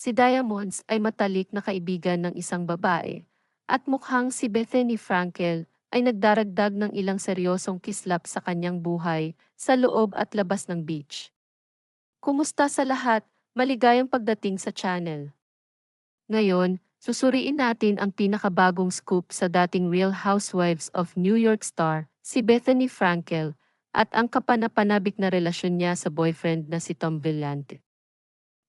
Si Diamonds ay matalik na kaibigan ng isang babae, at mukhang si Bethany Frankel ay nagdaragdag ng ilang seryosong kislap sa kanyang buhay sa loob at labas ng beach. Kumusta sa lahat? Maligayang pagdating sa channel. Ngayon, susuriin natin ang pinakabagong scoop sa dating Real Housewives of New York star, si Bethany Frankel, at ang kapanapanabik na relasyon niya sa boyfriend na si Tom Villante.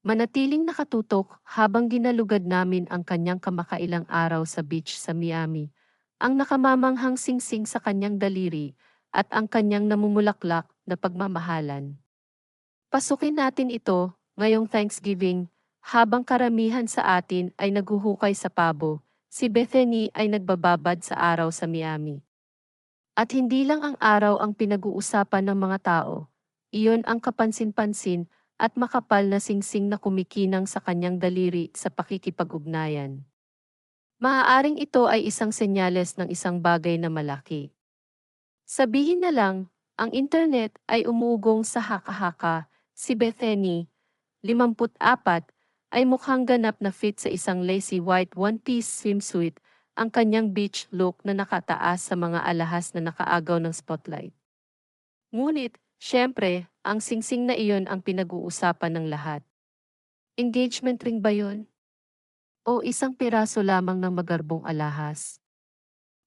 Manatiling nakatutok habang ginalugad namin ang kanyang kamakailang araw sa beach sa Miami, ang nakamamanghang singsing sa kanyang daliri, at ang kanyang namumulaklak na pagmamahalan. Pasukin natin ito ngayong Thanksgiving, habang karamihan sa atin ay naghuhukay sa pabo, si Bethany ay nagbababad sa araw sa Miami. At hindi lang ang araw ang pinag-uusapan ng mga tao, iyon ang kapansin-pansin at makapal na singsing na kumikinang sa kanyang daliri sa pakikipag-ugnayan. Maaaring ito ay isang senyales ng isang bagay na malaki. Sabihin na lang, ang internet ay umugong sa haka-haka, si Bethany, 54, ay mukhang ganap na fit sa isang lacy white one-piece swimsuit, ang kanyang beach look na nakataas sa mga alahas na nakaagaw ng spotlight. Ngunit, syempre, ang singsing na iyon ang pinag-uusapan ng lahat. Engagement ring ba yun? O isang piraso lamang ng magarbong alahas?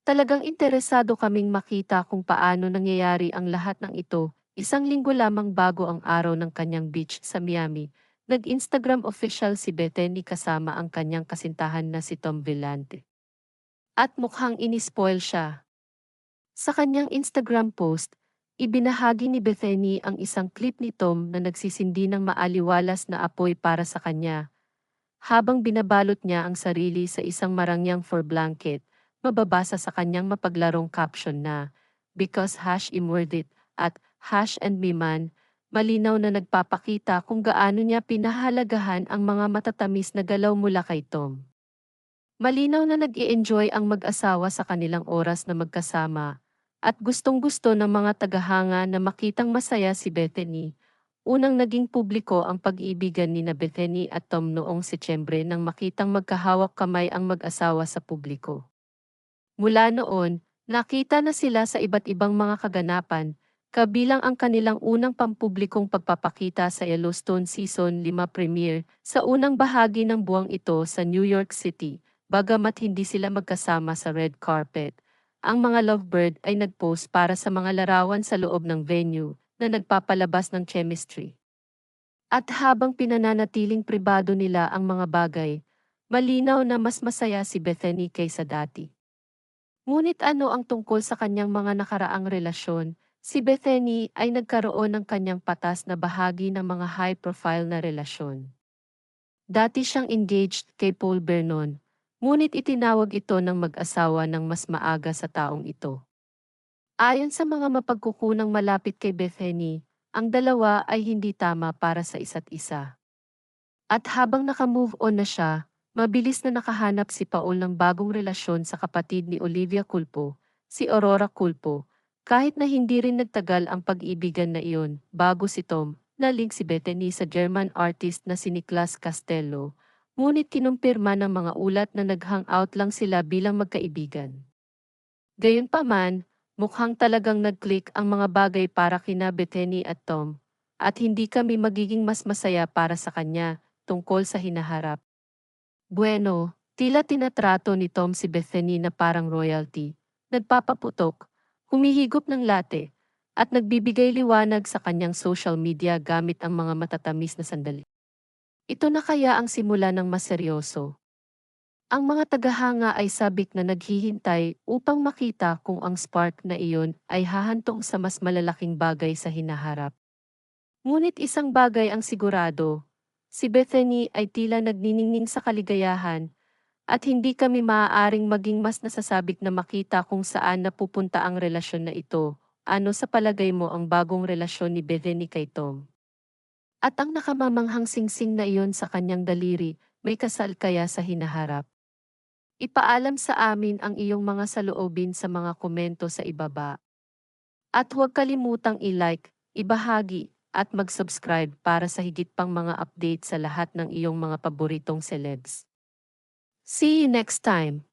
Talagang interesado kaming makita kung paano nangyayari ang lahat ng ito, isang linggo lamang bago ang araw ng kanyang beach sa Miami, Nag-Instagram official si Bethany kasama ang kanyang kasintahan na si Tom Villante. At mukhang inispoil siya. Sa kanyang Instagram post, ibinahagi ni Bethany ang isang clip ni Tom na nagsisindi ng maaliwalas na apoy para sa kanya. Habang binabalot niya ang sarili sa isang marangyang for blanket, mababasa sa kanyang mapaglarong caption na, Because hash im worth it, at hash and me man, malinaw na nagpapakita kung gaano niya pinahalagahan ang mga matatamis na galaw mula kay Tom. Malinaw na nag enjoy ang mag-asawa sa kanilang oras na magkasama, at gustong-gusto ng mga tagahanga na makitang masaya si Bethany. Unang naging publiko ang pag-ibigan ni na Bethany at Tom noong Setyembre nang makitang magkahawak kamay ang mag-asawa sa publiko. Mula noon, nakita na sila sa iba't ibang mga kaganapan, kabilang ang kanilang unang pampublikong pagpapakita sa Yellowstone Season 5 premiere sa unang bahagi ng buwang ito sa New York City, bagamat hindi sila magkasama sa red carpet. Ang mga lovebird ay nagpost para sa mga larawan sa loob ng venue na nagpapalabas ng chemistry. At habang pinananatiling pribado nila ang mga bagay, malinaw na mas masaya si Bethany kaysa dati. Ngunit ano ang tungkol sa kanyang mga nakaraang relasyon, Si Bethany ay nagkaroon ng kanyang patas na bahagi ng mga high-profile na relasyon. Dati siyang engaged kay Paul Vernon, ngunit itinawag ito ng mag-asawa ng mas maaga sa taong ito. Ayon sa mga mapagkukunang malapit kay Bethany, ang dalawa ay hindi tama para sa isa't isa. At habang nakamove on na siya, mabilis na nakahanap si Paul ng bagong relasyon sa kapatid ni Olivia Culpo, si Aurora Culpo, kahit na hindi rin nagtagal ang pag-ibigan na iyon, bago si Tom, nalink si Bethany sa German artist na si Niklas Castello, ngunit kinumpirma ng mga ulat na nag-hangout lang sila bilang magkaibigan. Gayunpaman, mukhang talagang nag-click ang mga bagay para kina Bethany at Tom, at hindi kami magiging mas masaya para sa kanya tungkol sa hinaharap. Bueno, tila tinatrato ni Tom si Bethany na parang royalty, nagpapaputok, humihigop ng latte, at nagbibigay liwanag sa kanyang social media gamit ang mga matatamis na sandali. Ito na kaya ang simula ng mas seryoso. Ang mga tagahanga ay sabik na naghihintay upang makita kung ang spark na iyon ay hahantong sa mas malalaking bagay sa hinaharap. Ngunit isang bagay ang sigurado, si Bethany ay tila nagniningning sa kaligayahan at hindi kami maaaring maging mas nasasabik na makita kung saan napupunta ang relasyon na ito. Ano sa palagay mo ang bagong relasyon ni Bethany kay Tom? At ang nakamamanghang singsing na iyon sa kanyang daliri, may kasal kaya sa hinaharap? Ipaalam sa amin ang iyong mga saloobin sa mga komento sa ibaba. At huwag kalimutang i-like, ibahagi, at mag-subscribe para sa higit pang mga update sa lahat ng iyong mga paboritong celebs. See you next time!